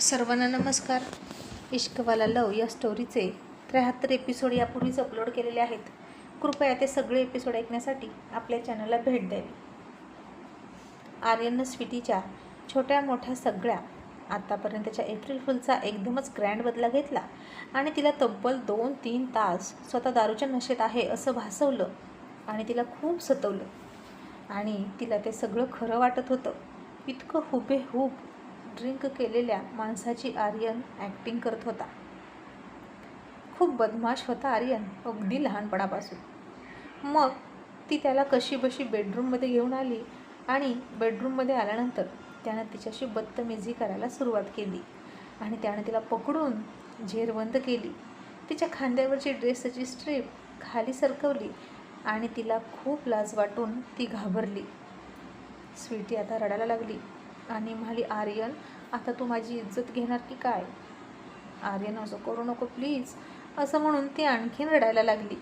सर्वांना नमस्कार. इश्कवाला लव या स्टोरीचे त्र्याहत्तर एपिसोड यापूर्वीच अपलोड केलेले आहेत. कृपया ते सगळे एपिसोड ऐकण्यासाठी आपल्या चॅनलला भेट द्यावी. आर्यन स्वीटीच्या छोट्या मोठ्या सगळ्या आत्तापर्यंतच्या एप्रिल फुलचा एकदमच ग्रँड बदला घेतला आणि तिला तब्बल दोन तीन तास स्वतः दारूच्या नशेत आहे असं भासवलं आणि तिला खूप सतवलं. आणि तिला ते सगळं खरं वाटत होतं. इतकं हुबेहूब ड्रिंक केलेल्या माणसाची आर्यन ॲक्टिंग करत होता. खूप बदमाश होता आर्यन अगदी लहानपणापासून. मग ती त्याला कशीबशी बेडरूममध्ये घेऊन आली आणि बेडरूममध्ये आल्यानंतर त्यानं तिच्याशी बदतमीजी करायला सुरुवात केली आणि त्यानं तिला पकडून झेरबंद केली. तिच्या खांद्यावरची ड्रेसची स्ट्रीप खाली सरकवली आणि तिला खूप लाज वाटून ती घाबरली. स्वीटी आता रडायला लागली. आणि म्हणाली आर्यन आता तू माझी इज्जत घेणार की काय? आर्यन असं करू नको प्लीज असं म्हणून ती आणखीन रडायला लागली.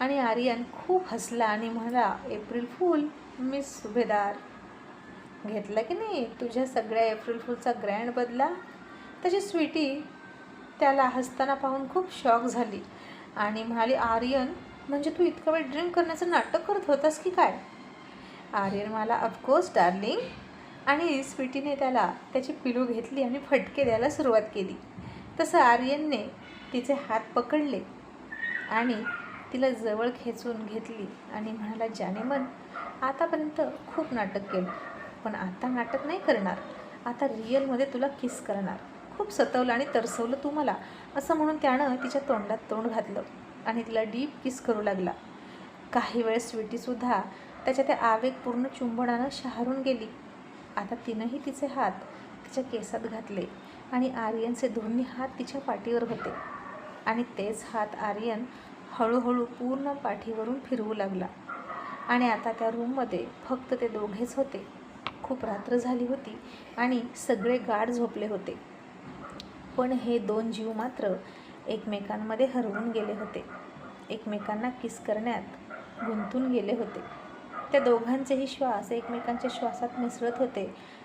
आणि आर्यन खूप हसला आणि म्हणाला एप्रिल फूल मिस सुभेदार. घेतला की नाही? तुझ्या सगळ्या एप्रिल फूलचा ग्रँड बदला? तशी स्वीटी. त्याला हसताना पाहून खूप शॉक झाली. आणि म्हणाली आर्यन म्हणजे तू इतका वेळ ड्रिंक करण्याचं नाटक करत होतास की काय? आर्यन मला ऑफकोर्स डार्लिंग आणि स्वीटीने त्याला त्याची पिलू घेतली आणि फटके द्यायला सुरुवात केली. तसं आर्यनने तिचे हात पकडले आणि तिला जवळ खेचून घेतली आणि म्हणाला जाने मन आतापर्यंत खूप नाटक केलं पण आता नाटक नाही करणार. आता रिअलमध्ये तुला किस करणार? खूप सतवलं आणि तरसवलं तू मला असं म्हणून त्यानं तिच्या तोंडात तोंड घातलं आणि तिला डीप किस करू लागला. काही वेळ स्वीटीसुद्धा त्याच्या त्या आवेगपूर्ण चुंबनानं शहारून गेली. आता तिनंही तिचे हात तिच्या केसात घातले आणि आर्यनचे दोन्ही हात तिच्या पाठीवर होते. आणि तेच हात आर्यन हळूहळू पूर्ण पाठीवरून फिरवू लागला. आणि आता त्या रूममध्ये फक्त ते दोघेच होते. खूप रात्र झाली होती आणि सगळे गाढ झोपले होते. पण हे दोन जीव मात्र एकमेकांमध्ये हरवून गेले होते. एकमेकांना किस करण्यात गुंतून गेले होते. त्या दोघांचेही श्वास एकमेकांच्या श्वासात मिसळत होते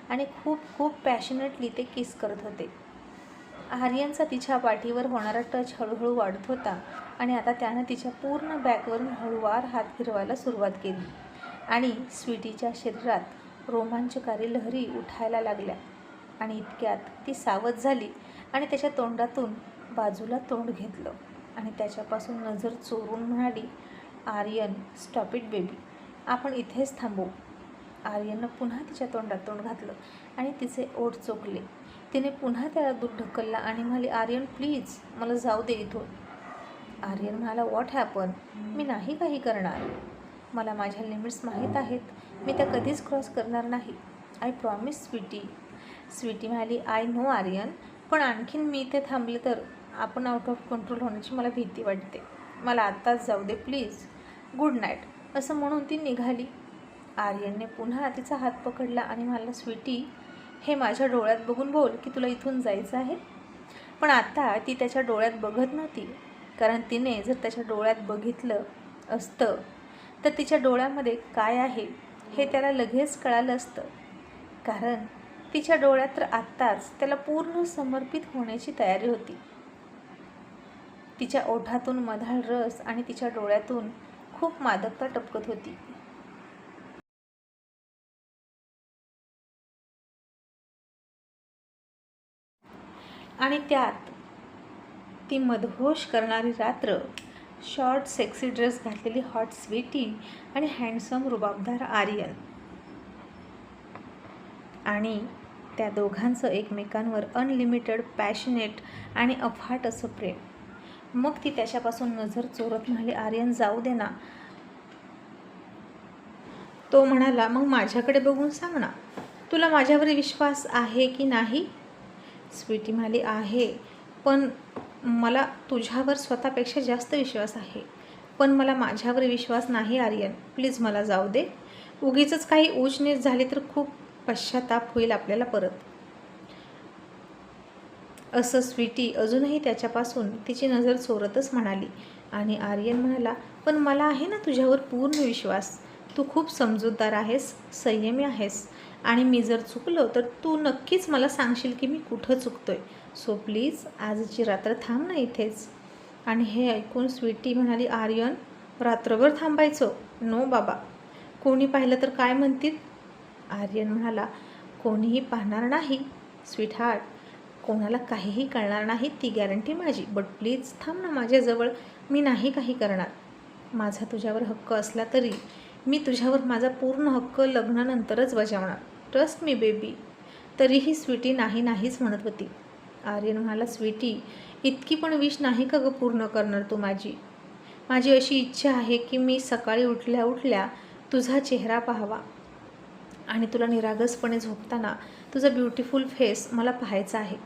आणि खूप खूप पॅशनेटली ते किस करत होते. आर्यनचा तिच्या पाठीवर होणारा टच हळूहळू वाढत होता आणि आता त्यानं तिच्या पूर्ण बॅकवरून हळूवार हात फिरवायला सुरुवात केली आणि स्वीटीच्या शरीरात रोमांचकारी लहरी उठायला लागल्या आणि इतक्यात ती सावध झाली आणि त्याच्या तोंडातून बाजूला तोंड घेतलं आणि त्याच्यापासून नजर चोरून म्हणाली आर्यन स्टॉप इट बेबी आपण इथेच थांबू. आर्यननं पुन्हा तिच्या तोंडात तोंड घातलं आणि तिचे ओठ चोखले तिने पुन्हा त्याला दूध ढकलला आणि म्हणाली आर्यन प्लीज मला जाऊ दे इथून. आर्यन म्हणाला वॉट हॅपन मी नाही काही करणार. मला माझ्या लिमिट्स माहीत आहेत. मी त्या कधीच क्रॉस करणार नाही. आय प्रॉमिस स्वीटी स्वीटी म्हणाली आय नो आर्यन पण आणखीन मी इथे थांबले तर आपण आउट ऑफ कंट्रोल होण्याची मला भीती वाटते. मला आत्ताच जाऊ दे प्लीज गुड नाईट असं म्हणून ती निघाली. आर्यनने पुन्हा तिचा हात पकडला आणि मला स्वीटी हे माझ्या डोळ्यात बघून बोल की तुला इथून जायचं आहे. पण आता ती त्याच्या डोळ्यात बघत नव्हती कारण तिने जर त्याच्या डोळ्यात बघितलं असतं तर तिच्या डोळ्यामध्ये काय आहे हे त्याला लगेच कळालं असतं. कारण तिच्या डोळ्यात तर आत्ताच त्याला पूर्ण समर्पित होण्याची तयारी होती. तिच्या ओठातून मधाळ रस आणि तिच्या डोळ्यातून खूप मादकता टपकत होती. आणि त्यात ती मदहोश करणारी रात्र शॉर्ट सेक्सी ड्रेस घातलेली हॉट स्वीटी आणि हँडसम रुबाबदार आर्यन आणि त्या दोघांचं एकमेकांवर अनलिमिटेड पॅशनेट आणि अफाट असं प्रेम. मग ती त्याच्यापासून नजर चोरत म्हणाली आर्यन जाऊ दे ना. तो म्हणाला मग माझ्याकडे बघून सांग ना तुला माझ्यावर विश्वास आहे की नाही? स्वीटी म्हणाली आहे पण मला तुझ्यावर स्वतःपेक्षा जास्त विश्वास आहे. पण मला माझ्यावर विश्वास नाही आर्यन. प्लीज मला जाऊ दे. उगीच काही ऊचनीच झाली तर खूप पश्चाताप होईल आपल्याला परत. असं स्वीटी अजूनही त्याच्यापासून तिची नजर चोरतच म्हणाली. आणि आर्यन म्हणाला पण मला आहे ना तुझ्यावर पूर्ण विश्वास. तू खूप समजूतदार आहेस संयमी आहेस. आणि मी जर चुकलो तर तू नक्कीच मला सांगशील की मी कुठं चुकतोय. सो प्लीज आजची रात्र थांब ना इथेच. आणि हे ऐकून स्वीटी म्हणाली आर्यन रात्रभर थांबायचो. नो बाबा. कोणी पाहिलं तर काय म्हणतील? आर्यन म्हणाला कोणीही पाहणार नाही स्वीट हार्ट कोणाला काहीही कळणार नाही ती गॅरंटी माझी. बट प्लीज थांब ना माझ्याजवळ. मी नाही काही करणार. माझा तुझ्यावर हक्क असला तरी मी तुझ्यावर माझा पूर्ण हक्क लग्नानंतरच बजावणार. ट्रस्ट मी बेबी तरीही स्वीटी नाही नाहीच म्हणत होती. आर्यन म्हणाला स्वीटी इतकी पण विश नाही का गं पूर्ण करणार तू माझी? माझी अशी इच्छा आहे की मी सकाळी उठल्या उठल्या तुझा चेहरा पाहावा. आणि तुला निरागसपणे झोपताना तुझा ब्युटिफुल फेस मला पाहायचा आहे.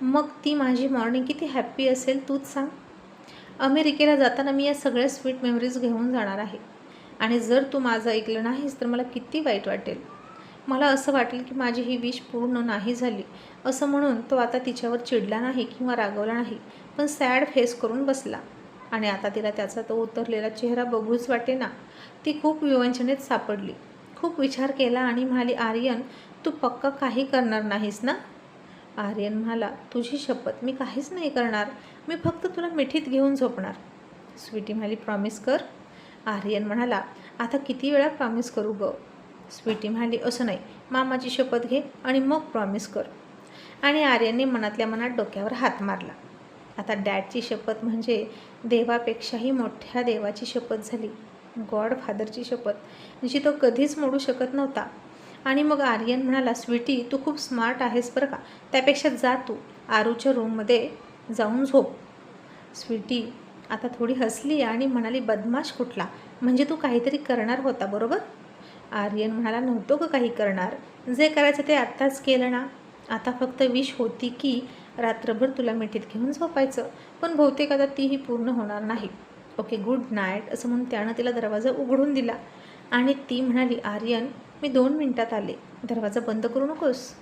मग ती माझी मॉर्निंग किती हॅप्पी असेल तूच सांग. अमेरिकेला जाताना मी या सगळ्या स्वीट मेमरीज घेऊन जाणार आहे. आणि जर तू माझं ऐकलं नाहीस तर मला किती वाईट वाटेल? मला असं वाटेल की माझी ही विश पूर्ण नाही झाली. असं म्हणून तो आता तिच्यावर चिडला नाही किंवा रागवला नाही पण सॅड फेस करून बसला. आणि आता तिला त्याचा तो उतरलेला चेहरा बघूच वाटे ना ती खूप विवंचनेत सापडली. खूप विचार केला आणि म्हणाली आर्यन तू पक्का काही करणार नाहीस ना? आर्यन म्हणाला तुझी शपथ मी काहीच नाही करणार. मी फक्त तुला मिठीत घेऊन झोपणार. स्वीटी म्हणाली प्रॉमिस कर. आर्यन म्हणाला आता किती वेळा प्रॉमिस करू ग? स्वीटी म्हणाली असं नाही. मामाची शपथ घे आणि मग प्रॉमिस कर. आणि आर्यनने मनातल्या मनात डोक्यावर हात मारला. आता डॅडची शपथ म्हणजे देवापेक्षाही मोठ्या देवाची शपथ झाली. गॉड फादरची शपथ जी तो कधीच मोडू शकत नव्हता. आणि मग आर्यन म्हणाला स्वीटी तू खूप स्मार्ट आहेस बरं का? त्यापेक्षा जा तू. आरूच्या रूममध्ये जाऊन झोप. स्वीटी आता थोडी हसली आणि म्हणाली बदमाश कुठला? म्हणजे तू काहीतरी करणार होता बरोबर? आर्यन म्हणाला नव्हतो का काही करणार. जे करायचं ते आत्ताच केलं ना. आता फक्त विश होती की रात्रभर तुला मिठीत घेऊन झोपायचं. पण बहुतेक आता तीही पूर्ण होणार नाही. ओके गुड नाईट असं म्हणून त्यानं तिला दरवाजा उघडून दिला. आणि ती म्हणाली आर्यन मी दोन मिनटात आले. दरवाजा बंद करू नकोस?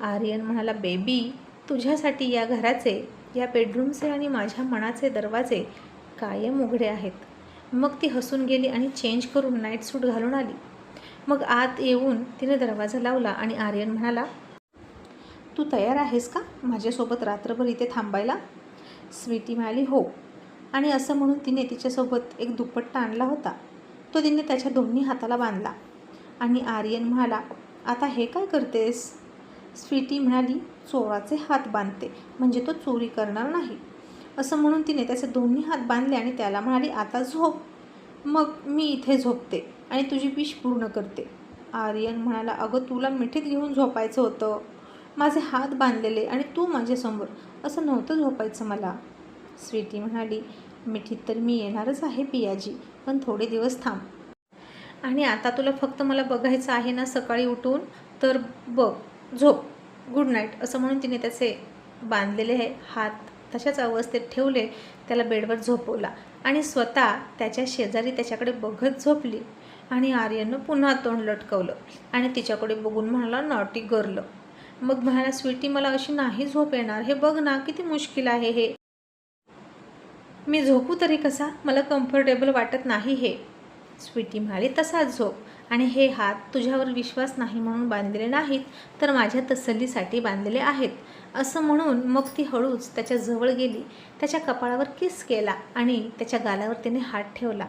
आर्यन म्हणाला बेबी तुझ्यासाठी या घराचे या बेडरूमचे आणि माझ्या मनाचे दरवाजे कायम उघडे आहेत. मग ती हसून गेली आणि चेंज करून नाईट सूट घालून आली. मग आत येऊन तिने दरवाजा लावला आणि आर्यन म्हणाला तू तयार आहेस का माझ्यासोबत रात्रभर इथे थांबायला? स्वीटी म्हणाली हो. आणि असं म्हणून तिने तिच्यासोबत एक दुपट्टा आणला होता. तो तिने त्याच्या दोन्ही हाताला बांधला. आणि आर्यन म्हणाला आता हे काय करतेस? स्वीटी म्हणाली चोराचे हात बांधते म्हणजे तो चोरी करणार नाही. असं म्हणून तिने त्याचे दोन्ही हात बांधले आणि त्याला म्हणाली आता झोप. मग मी इथे झोपते आणि तुझी विष पूर्ण करते. आर्यन म्हणाला अगं तुला मिठीत घेऊन झोपायचं होतं. माझे हात बांधलेले आणि तू माझ्यासमोर असं नव्हतं झोपायचं मला. स्वीटी म्हणाली मिठीत तर मी येणारच आहे पियाजी पण थोडे दिवस थांब. आणि आता तुला फक्त मला बघायचं आहे ना सकाळी उठून? तर बघ झोप गुड नाईट असं म्हणून तिने त्याचे बांधलेले हे हात तशाच अवस्थेत ठेवले त्याला बेडवर झोपवला आणि स्वतः त्याच्या शेजारी त्याच्याकडे बघत झोपली आणि आर्यनं पुन्हा तोंड लटकवलं आणि तिच्याकडे बघून म्हणाला नॉटी गरलं मग म्हणाला स्वीटी मला अशी नाही झोप येणार. हे बघ ना किती मुश्किल आहे हे. मी झोपू तरी कसा? मला कम्फर्टेबल वाटत नाही हे. स्वीटी म्हणाली तसाच झोप. आणि हे हात तुझ्यावर विश्वास नाही म्हणून बांधलेले नाहीत तर माझ्या तसल्लीसाठी बांधलेले आहेत. असं म्हणून मग ती हळूच त्याच्याजवळ गेली त्याच्या कपाळावर किस केला आणि त्याच्या गालावर तिने हात ठेवला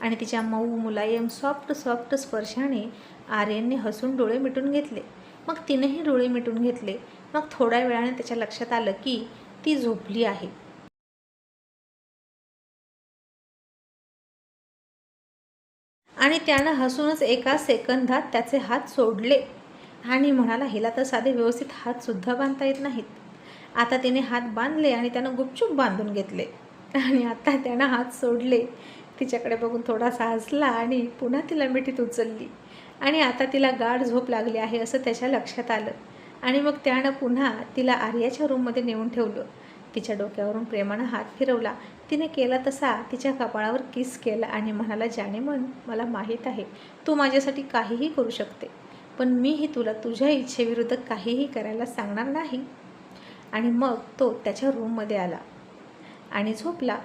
आणि तिच्या मऊ मुलायम सॉफ्ट सॉफ्ट स्पर्शाने आर्यनने हसून डोळे मिटून घेतले. मग तिनेही डोळे मिटून घेतले. मग थोड्या वेळाने त्याच्या लक्षात आलं की ती झोपली आहे. आणि त्यानं हसूनच एका सेकंदात त्याचे हात सोडले. आणि म्हणाला हिला तर साधे व्यवस्थित हातसुद्धा बांधता येत नाहीत. आता तिने हात बांधले आणि त्यानं गुपचूप बांधून घेतले. आणि आता त्यानं हात सोडले. तिच्याकडे बघून थोडासा हसला आणि पुन्हा तिला मिठीत उचलली. आणि आता तिला गाढ झोप लागली आहे असं त्याच्या लक्षात आलं. आणि मग त्यानं पुन्हा तिला आर्याच्या रूममध्ये नेऊन ठेवलं. तिच्या डोक्यावरून प्रेमानं हात फिरवला. तिने केला तसा तिच्या कपाळावर किस केला आणि म्हणाला जाणे म्हण मला माहीत आहे तू माझ्यासाठी काहीही करू शकते पण मीही तुला तुझ्या इच्छेविरुद्ध काहीही करायला सांगणार नाही. आणि मग तो त्याच्या रूममध्ये आला आणि झोपला.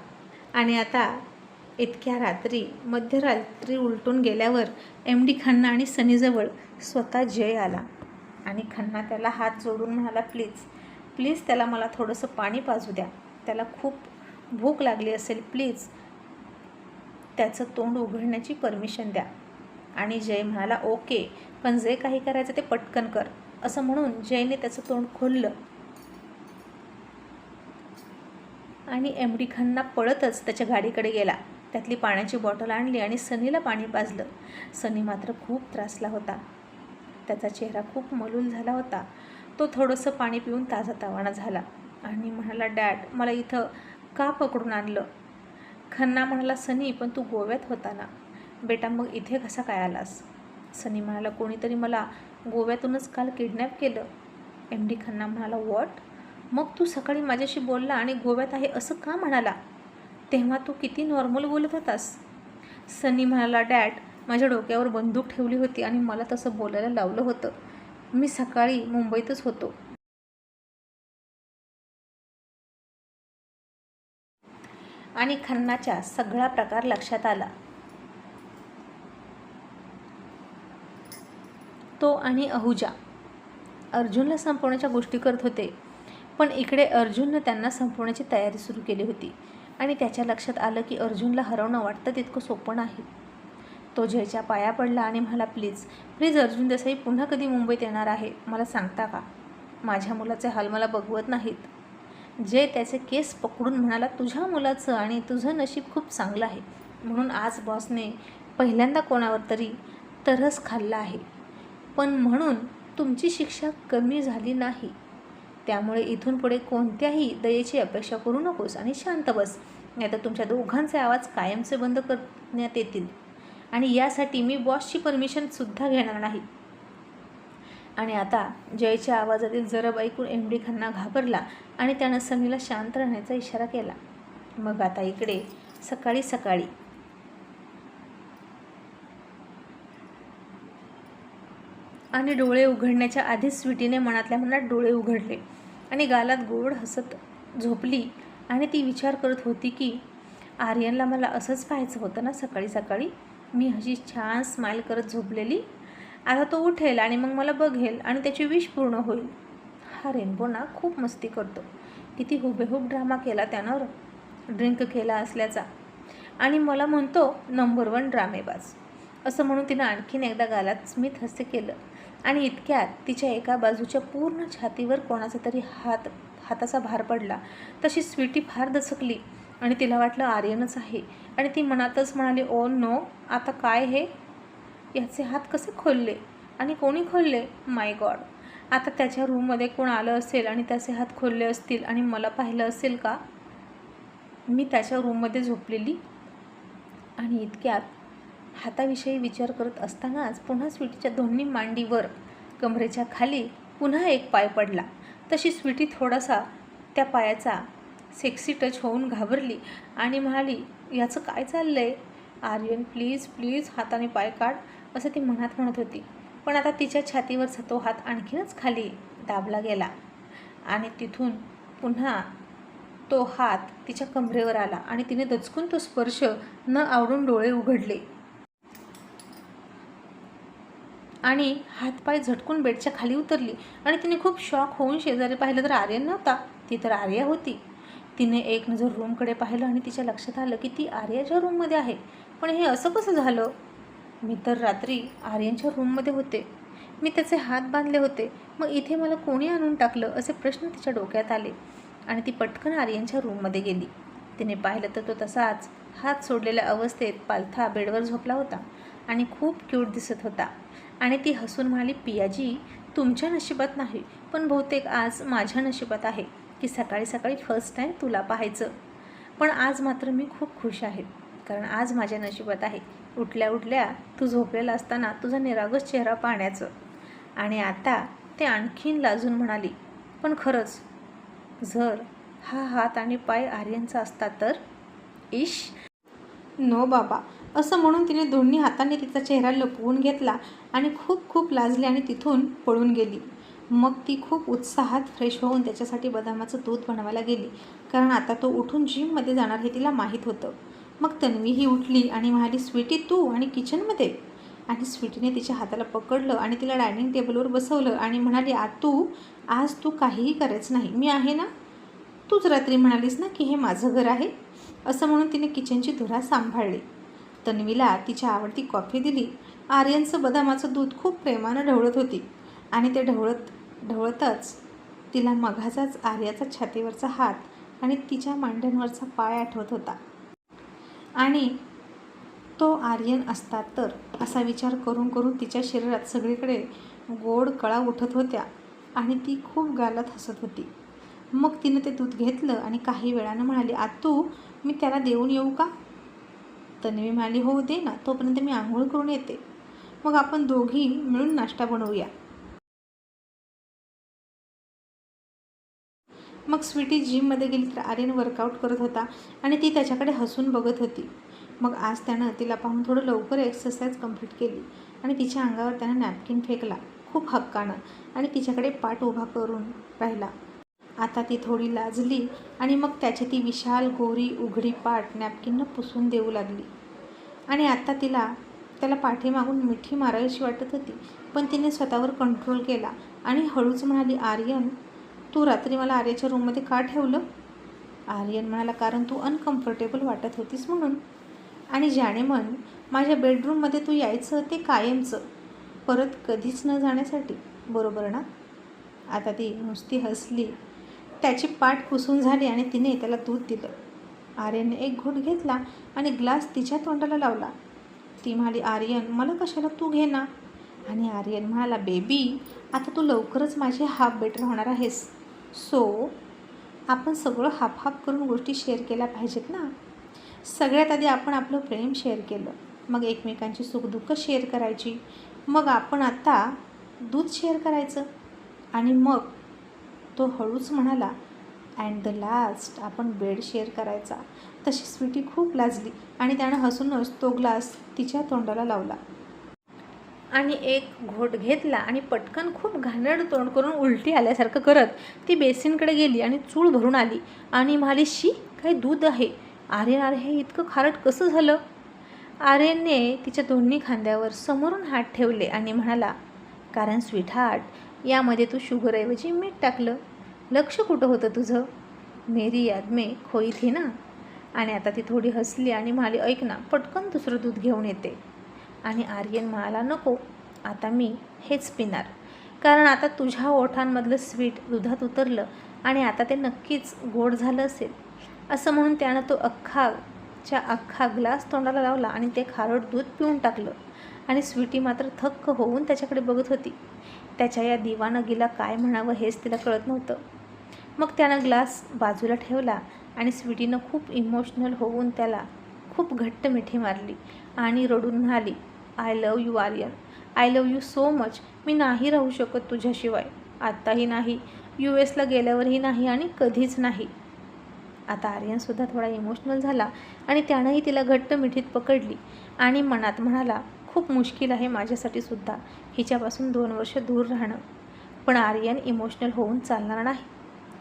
आणि आता इतक्या रात्री मध्यरात्री उलटून गेल्यावर एम डी खन्ना आणि सनीजवळ स्वतः जय आला आणि खन्ना त्याला हात जोडून म्हणाला प्लीज प्लीज त्याला मला थोडंसं पाणी पाजू द्या. त्याला खूप भूक लागली असेल प्लीज. त्याचं तोंड उघडण्याची परमिशन द्या. आणि जय म्हणाला ओके पण जे काही करायचं ते पटकन कर. असं म्हणून जयने त्याचं तोंड खोललं. आणि एम डी खानना पळतच त्याच्या गाडीकडे गेला. त्यातली पाण्याची बॉटल आणली आणि सनीला पाणी पाजलं. सनी मात्र खूप त्रासला होता. त्याचा चेहरा खूप मलूल झाला होता. तो थोडंसं पाणी पिऊन ताजातवाना झाला. आणि म्हणाला डॅड मला इथं का पकडून आणलं? खन्ना म्हणाला सनी पण तू गोव्यात होता ना. बेटा मग इथे कसा काय आलास? सनी म्हणाला कोणीतरी मला गोव्यातूनच काल किडनॅप केलं. एम डी खन्ना म्हणाला वॉट? मग तू सकाळी माझ्याशी बोलला आणि गोव्यात आहे असं का म्हणाला? तेव्हा तू किती नॉर्मल बोलत होतास. सनी म्हणाला डॅड माझ्या डोक्यावर बंदूक ठेवली होती आणि मला तसं बोलायला लावलं होतं. मी सकाळी मुंबईतच होतो. आणि खन्नाच्या सगळा प्रकार लक्षात आला. तो आणि अहुजा. अर्जुनला संपवण्याच्या गोष्टी करत होते. पण इकडे अर्जुननं त्यांना संपवण्याची तयारी सुरू केली होती. आणि त्याच्या लक्षात आलं की अर्जुनला हरवणं वाटतं तितकं सोपं नाही. तो जयच्या पाया पडला आणि म्हणाला प्लीज प्लीज अर्जुन देसाई पुन्हा कधी मुंबईत येणार आहे? मला सांगता का? माझ्या मुलाचे हाल मला बघवत नाहीत. जय त्याचे केस पकडून म्हणाला तुझ्या मुलाचं आणि तुझं नशीब खूप चांगलं आहे. म्हणून आज बॉसने पहिल्यांदा कोणावर तरी तरस खाल्ला आहे. पण म्हणून तुमची शिक्षा कमी झाली नाही. त्यामुळे इथून पुढे कोणत्याही दयेची अपेक्षा करू नकोस आणि शांत बस. नाहीतर तुमच्या दोघांचे आवाज कायमचे बंद करण्यात येतील. आणि यासाठी मी बॉसची परमिशनसुद्धा घेणार नाही. आणि आता जयच्या आवाजातील जरब ऐकून एम डी खन्ना घाबरला आणि त्यानं सनीला शांत राहण्याचा इशारा केला. मग आता इकडे सकाळी सकाळी. आणि डोळे उघडण्याच्या आधीच स्वीटीने मनातल्या मनात डोळे उघडले आणि गालात गोड हसत झोपली आणि ती विचार करत होती की आर्यनला मला असंच पाहायचं होतं ना सकाळी सकाळी? मी अशी छान स्माईल करत झोपलेली. आता तो उठेल आणि मग मला बघेल आणि त्याची विश पूर्ण होईल. हा रेनबो ना खूप मस्ती करतो. किती हुबेहूब ड्रामा केला त्यानं. ड्रिंक केला असल्याचा. आणि मला म्हणतो नंबर वन ड्रामेबाज असं म्हणून तिनं आणखीन एकदा गालात स्मित हस्य केलं. आणि इतक्यात तिच्या एका बाजूच्या पूर्ण छातीवर कोणाचा तरी हात हाताचा भार पडला. तशी स्वीटी फार दचकली. आणि तिला वाटलं आर्यनच आहे. आणि ती मनातच म्हणाली ओ नो आता काय हे? याचे हात कसे खोलले? आणि कोणी खोलले? My God. आता त्याच्या रूममध्ये कोण आलं असेल आणि त्याचे हात खोलले असतील आणि मला पाहिलं असेल का? मी त्याच्या रूममध्ये झोपलेली. आणि इतक्यात हाताविषयी विचार करत असतानाच पुन्हा स्वीटीच्या दोन्ही मांडीवर कमरेच्या खाली पुन्हा एक पाय पडला. तशी स्वीटी थोडासा त्या पायाचा सेक्सी टच होऊन घाबरली आणि म्हणाली याचं काय चाललं आहे आर्यन प्लीज प्लीज हाताने पाय काढ असं ती मनात म्हणत होती. पण आता तिच्या छातीवरचा तो हात आणखीनच खाली दाबला गेला आणि तिथून पुन्हा तो हात तिच्या कमरेवर आला आणि तिने दचकून तो स्पर्श न आवडून डोळे उघडले. आणि हातपाय झटकून बेडच्या खाली उतरली आणि तिने खूप शॉक होऊन शेजारी पाहिलं तर आर्यन नव्हता ती तर आर्या होती. तिने एक नजर रूमकडे पाहिलं आणि तिच्या लक्षात आलं की ती आर्याच्या रूममध्ये आहे. पण हे असं कसं झालं? मी तर रात्री आर्यनच्या रूममध्ये होते. मी त्याचे हात बांधले होते. मग इथे मला कोणी आणून टाकलं असे प्रश्न तिच्या डोक्यात आले आणि ती पटकन आर्यनच्या रूममध्ये गेली. तिने पाहिलं तर तो तसाच हात सोडलेल्या अवस्थेत पालथा बेडवर झोपला होता आणि खूप क्यूट दिसत होता. आणि ती हसून म्हणाली पियाजी तुमच्या नशिबात नाही पण बहुतेक आज माझ्या नशिबात आहे. की सकाळी सकाळी फर्स्ट टाईम तुला पाहायचं. पण आज मात्र मी खूप खुश आहे. कारण आज माझ्या नशिबात आहे. उठल्या उठल्या तू झोपलेला असताना तुझा निरागस चेहरा पाहण्याचं. आणि आता ते आणखीन लाजून म्हणाली पण खरंच जर हा हात आणि पाय आर्यनचा असता तर? इश. नो बाबा. असं म्हणून तिने दोन्ही हाताने तिचा चेहरा लपवून घेतला आणि खूप खूप लाजली आणि तिथून पळून गेली. मग ती खूप उत्साहात फ्रेश होऊन त्याच्यासाठी बदामाचं दूध बनवायला गेली. कारण आता तो उठून जिममध्ये जाणार हे तिला माहीत होतं. मग तन्वी ही उठली आणि म्हणाली स्वीटी तू आणि किचनमध्ये आणि स्वीटीने तिच्या हाताला पकडलं आणि तिला डायनिंग टेबलवर बसवलं आणि म्हणाली आ तू आज तू काहीही करायचं नाही. मी आहे ना? तूच रात्री म्हणालीस ना की हे माझं घर आहे? असं म्हणून तिने किचनची धुरा सांभाळली. तन्वीला तिची आवडती कॉफी दिली. आर्यनचं बदामाचं दूध खूप प्रेमानं ढवळत होती आणि ते ढवळत ढवळतच. तिला मघाचाच आर्याचा छातीवरचा हात आणि तिच्या मांड्यांवरचा पाय आठवत होता. आणि तो आर्यन असता तर असा विचार करून करून तिच्या शरीरात सगळीकडे गोड कळा उठत होत्या आणि ती खूप गालात हसत होती. मग तिनं ते दूध घेतलं आणि काही वेळानं म्हणाली आतू मी त्याला देऊन येऊ का? तन्वी म्हणाली हो दे ना तोपर्यंत मी आंघोळ करून येते. मग आपण दोघी मिळून नाश्ता बनवूया. मग स्वीटी जिममध्ये गेली तर आर्यन वर्कआउट करत होता आणि ती त्याच्याकडे हसून बघत होती. मग आज त्यानं तिला पाहून थोडं लवकर एक्सरसाइज कंप्लीट केली आणि तिच्या अंगावर त्यानं नॅपकिन फेकला खूप हक्कानं आणि तिच्याकडे पाठ उभा करून राहिला. आता ती थोडी लाजली आणि मग त्याची ती विशाल गोरी उघडी पाठ नॅपकिननं पुसून देऊ लागली. आणि आता तिला त्याला पाठीमागून मिठी मारावीशी वाटत होती पण तिने स्वतःवर कंट्रोल केला आणि हळूच म्हणाली आर्यन तू रात्री मला आर्याच्या रूममध्ये का ठेवलं? आर्यन म्हणाला कारण तू अनकम्फर्टेबल वाटत होतीस म्हणून. आणि ज्याने मन माझ्या बेडरूममध्ये तू यायचं ते कायमचं परत कधीच न जाण्यासाठी. बरोबर ना? आता ती नुसती हसली. त्याची पाठ पुसून झाली आणि तिने त्याला दूध दिलं. आर्यनने एक घोट घेतला आणि ग्लास तिच्या तोंडाला लावला. ती म्हणाली आर्यन मला कशाला तू घे ना आणि आर्यन म्हणाला बेबी आता तू लवकरच माझी हाफ बेटर होणार आहेस. सो आपण सगळं हाफहाफ करून गोष्टी शेअर केल्या पाहिजेत ना? सगळ्यात आधी आपण आपलं प्रेम शेअर केलं. मग एकमेकांची सुखदुःख शेअर करायची. मग आपण आता दूध शेअर करायचं. आणि मग तो हळूच म्हणाला अँड द लास्ट आपण बेड शेअर करायचा. तशी स्वीटी खूप लाजली आणि त्यानं हसूनच तो ग्लास तिच्या तोंडाला लावला. आणि एक घोट घेतला आणि पटकन खूप घाणेड तोंड करून उलटी आल्यासारखं करत ती बेसिनकडे गेली आणि चूळ भरून आली. आणि म्हणाली शी काही दूध आहे? आर्यन अरे हे इतकं खारट कसं झालं? आर्यनने तिच्या दोन्ही खांद्यावर समोरून हात ठेवले आणि म्हणाला कारण स्वीटहार्ट यामध्ये तू शुगरऐवजी मीठ टाकलं. लक्ष कुठं होतं तुझं? मेरी याद में खोई थी ना? आणि आता ती थोडी हसली आणि म्हणाली ऐक ना पटकन दुसरं दूध घेऊन येते. आणि आर्यन म्हणाला नको आता मी हेच पिणार. कारण आता तुझ्या ओठांमधलं स्वीट दुधात उतरलं आणि आता ते नक्कीच गोड झालं असेल. असं म्हणून त्यानं तो अख्खाच्या अख्खा ग्लास तोंडाला लावला आणि ते खारट दूध पिऊन टाकलं. आणि स्वीटी मात्र थक्क होऊन त्याच्याकडे बघत होती. त्याच्या या दिवानगीला काय म्हणावं हेच तिला कळत नव्हतं. मग त्यानं ग्लास बाजूला ठेवला आणि स्वीटीनं खूप इमोशनल होऊन त्याला खूप घट्ट मिठी मारली आणि रडून म्हणाली I love you Aryan. I love you so much मी नाही राहू शकत तुझ्याशिवाय. आत्ताही नाही. यू एसला गेल्यावरही नाही आणि कधीच नाही. आता आर्यनसुद्धा थोडा इमोशनल झाला आणि त्यानंही तिला घट्ट मिठीत पकडली आणि मनात म्हणाला खूप मुश्किल आहे माझ्यासाठी सुद्धा. हिच्यापासून दोन वर्ष दूर राहणं. पण आर्यन इमोशनल होऊन चालणार नाही.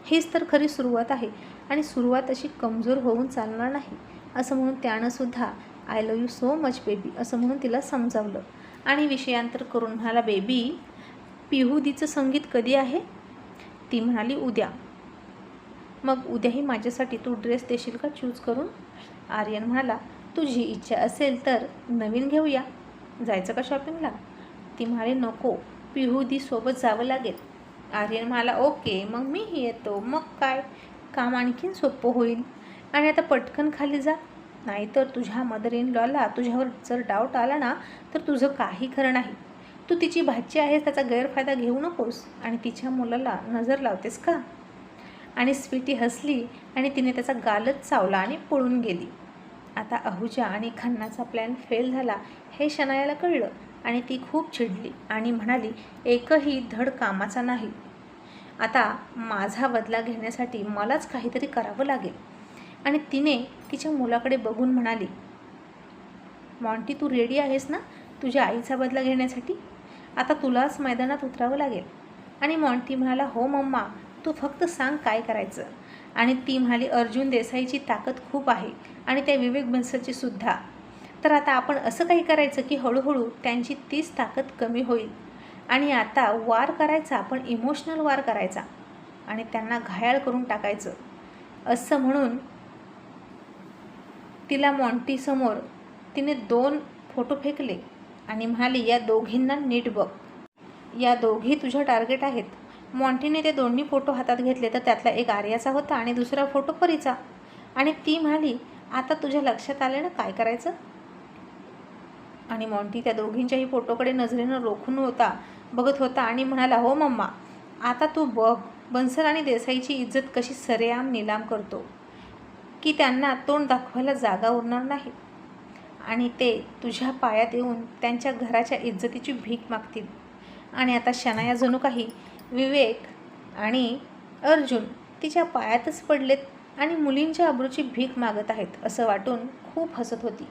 हीच तर खरी सुरुवात आहे आणि सुरुवात अशी कमजोर होऊन चालणार नाही असं म्हणून त्यानंसुद्धा I love you so much baby असं म्हणून तिला समजावलं. आणि विषयांतर करून म्हणाला बेबी पिहुदीचं संगीत कधी आहे? ती म्हणाली उद्या. मग उद्याही माझ्यासाठी तू ड्रेस देशील का? चूज करून. आर्यन म्हणाला तुझी इच्छा असेल तर नवीन घेऊया. जायचं का शॉपिंगला ती म्हणाली नको पिहुदीसोबत जावं लागेल. आर्यन म्हणाला ओके मग मीही येतो. मग काय? काम आणखीन सोपं होईल. आणि आता पटकन खाली जा. नाहीतर तुझ्या मदर इन लॉला तुझ्यावर जर डाऊट आला ना तर तुझं काही खरं नाही. तू तिची भाची आहेस त्याचा गैरफायदा घेऊ नकोस आणि तिच्या मुलाला नजर लावतेस का? आणि स्वीटी हसली आणि तिने त्याचा गालच चावला आणि पळून गेली. आता अहुजा आणि खन्नाचा प्लॅन फेल झाला हे शनायाला कळलं आणि ती खूप चिडली आणि म्हणाली एकही धड कामाचा नाही. आता माझा बदला घेण्यासाठी मलाच काहीतरी करावं लागेल. आणि तिने तिच्या मुलाकडे बघून म्हणाली मॉन्टी तू रेडी आहेस ना तुझ्या आईचा बदला घेण्यासाठी? आता तुलाच मैदानात उतरावं लागेल. आणि मॉन्टी म्हणाला हो मम्मा तू फक्त सांग काय करायचं. आणि ती म्हणाली अर्जुन देसाईची ताकद खूप आहे आणि त्या विवेक बन्सलची सुद्धा. तर आता आपण असं काही करायचं की हळूहळू त्यांची तीच ताकद कमी होईल. आणि आता वार करायचा पण इमोशनल वार करायचा आणि त्यांना घायाळ करून टाकायचं. असं म्हणून तिला मॉन्टीसमोर तिने दोन फोटो फेकले आणि म्हणाली या दोघींना नीट बघ. या दोघी तुझ्या टार्गेट आहेत. मॉन्टीने ते दोन्ही फोटो हातात घेतले तर त्यातला एक आर्याचा होता आणि दुसरा फोटो परीचा. आणि ती म्हणाली आता तुझ्या लक्षात आले ना काय करायचं? आणि मॉन्टी त्या दोघींच्याही फोटोकडे नजरेनं रोखून होता बघत होता आणि म्हणाला हो मम्मा आता तू बघ बन्सल आणि देसाईची इज्जत कशी सरेआम निलाम करतो. की त्यांना तोंड दाखवायला जागा उरणार नाही. आणि ते तुझ्या पायात येऊन त्यांच्या घराच्या इज्जतीची भीक मागतील. आणि आता शनाया जणू काही विवेक आणि अर्जुन तिच्या पायातच पडलेत आणि मुलींच्या अब्रूची भीक मागत आहेत असं वाटून खूप हसत होती.